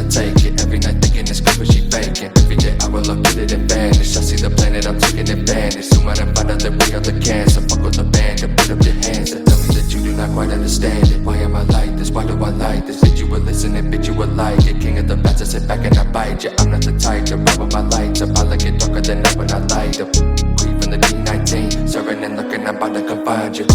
I take it Every night thinking it's good, but she faking Every day I will look at it and vanish I see the planet, I'm taking advantage So when I find out they break out the cancer Fuck with the band and put up your hands And tell me that you do not quite understand it Why am I like this? Why do I like this? Bitch, you were listening, bitch, you were like it King of the bats, I sit back and I bite you. I'm not the type to rub with my lights up I like it darker than ever. when I light up creeping the D19 Serving and looking, I'm about to confide you